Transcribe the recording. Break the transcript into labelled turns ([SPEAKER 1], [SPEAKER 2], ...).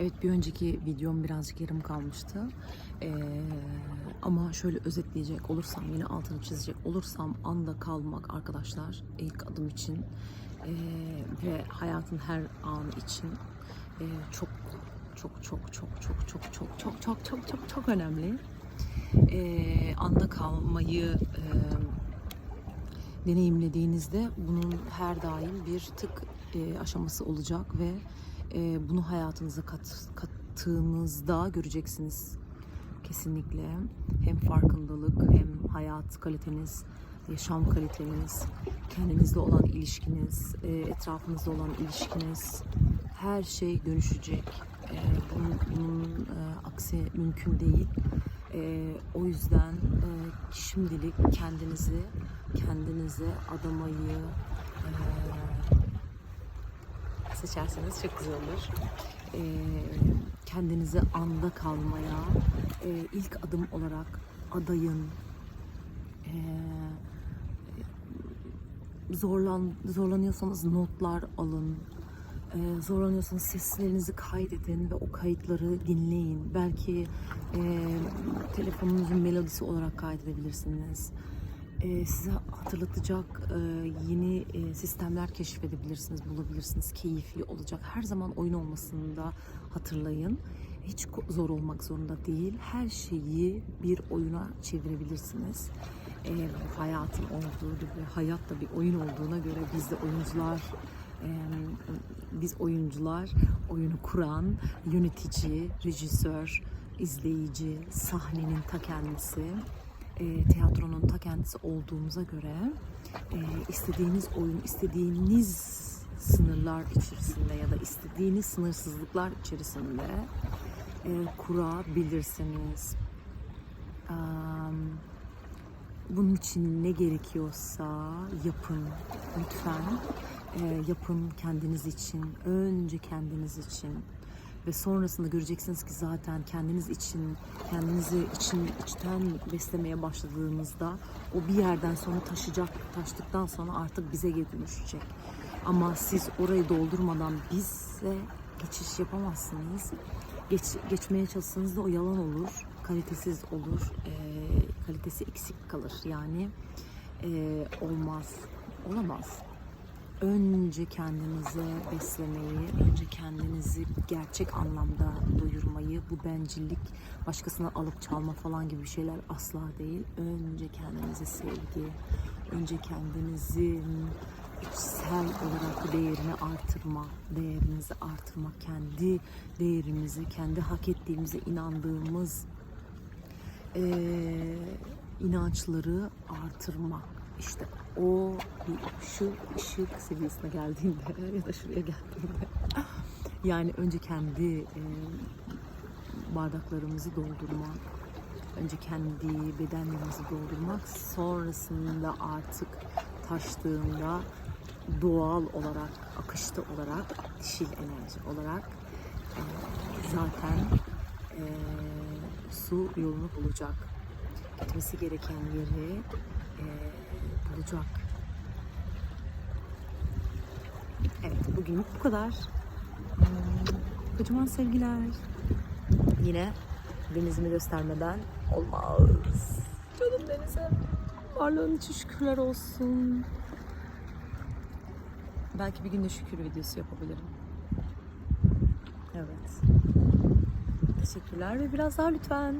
[SPEAKER 1] Evet bir önceki videom birazcık yarım kalmıştı. Ee, ama şöyle özetleyecek olursam, yine altını çizecek olursam anda kalmak arkadaşlar ilk adım için ee, ve hayatın her anı için ee, çok çok çok çok çok çok çok çok çok çok çok çok önemli. Ee, anda kalmayı e, deneyimlediğinizde bunun her daim bir tık e, aşaması olacak ve e, bunu hayatınıza kat, kattığınızda göreceksiniz kesinlikle. Hem farkındalık hem hayat kaliteniz, yaşam kaliteniz, kendinizle olan ilişkiniz, e, etrafınızda olan ilişkiniz her şey dönüşecek. E, bunun bunun e, aksi mümkün değil. E, o yüzden e, şimdilik kendinizi kendinize adamayı e, seçerseniz çok güzel olur. E, kendinize anda kalmaya e, ilk adım olarak adayın. E, zorlan zorlanıyorsanız notlar alın. Ee, zorlanıyorsanız seslerinizi kaydedin ve o kayıtları dinleyin. Belki e, telefonunuzun melodisi olarak kaydedebilirsiniz. Ee, size hatırlatacak e, yeni e, sistemler keşfedebilirsiniz, bulabilirsiniz. Keyifli olacak. Her zaman oyun olmasını da hatırlayın. Hiç zor olmak zorunda değil. Her şeyi bir oyuna çevirebilirsiniz. Ee, hayatın olduğu gibi, hayat da bir oyun olduğuna göre biz de oyuncular biz oyuncular oyunu kuran yönetici, rejisör, izleyici, sahnenin ta kendisi, e, tiyatronun ta kendisi olduğumuza göre e, istediğiniz oyun, istediğiniz sınırlar içerisinde ya da istediğiniz sınırsızlıklar içerisinde e, kurabilirsiniz. Am, bunun için ne gerekiyorsa yapın lütfen. Ee, yapın kendiniz için, önce kendiniz için ve sonrasında göreceksiniz ki zaten kendiniz için, kendinizi için içten beslemeye başladığınızda o bir yerden sonra taşıyacak, taştıktan sonra artık bize geri dönüşecek. Ama siz orayı doldurmadan bize geçiş yapamazsınız. Geç, geçmeye çalışsanız da o yalan olur, kalitesiz olur, ee, kalitesi eksik kalır. Yani ee, olmaz, olamaz önce kendinize beslemeyi, önce kendinizi gerçek anlamda doyurmayı, bu bencillik, başkasına alıp çalma falan gibi şeyler asla değil. Önce kendinize sevgi, önce kendinizin içsel olarak değerini artırma, değerinizi artırma, kendi değerimizi, kendi hak ettiğimize inandığımız eee, inançları artırmak. İşte o şu ışık seviyesine geldiğinde ya da şuraya geldiğinde yani önce kendi e, bardaklarımızı doldurmak, önce kendi bedenlerimizi doldurmak, sonrasında artık taştığında doğal olarak, akışta olarak, dişil enerji olarak e, zaten e, su yolunu bulacak. Gitmesi gereken yeri e, bulacak. Evet, bugünlük bu kadar. Hmm, Kocaman sevgiler. Yine denizimi göstermeden olmaz. Canım denizim. Varlığın için şükürler olsun. Belki bir gün de şükür videosu yapabilirim. Evet. Teşekkürler ve biraz daha lütfen.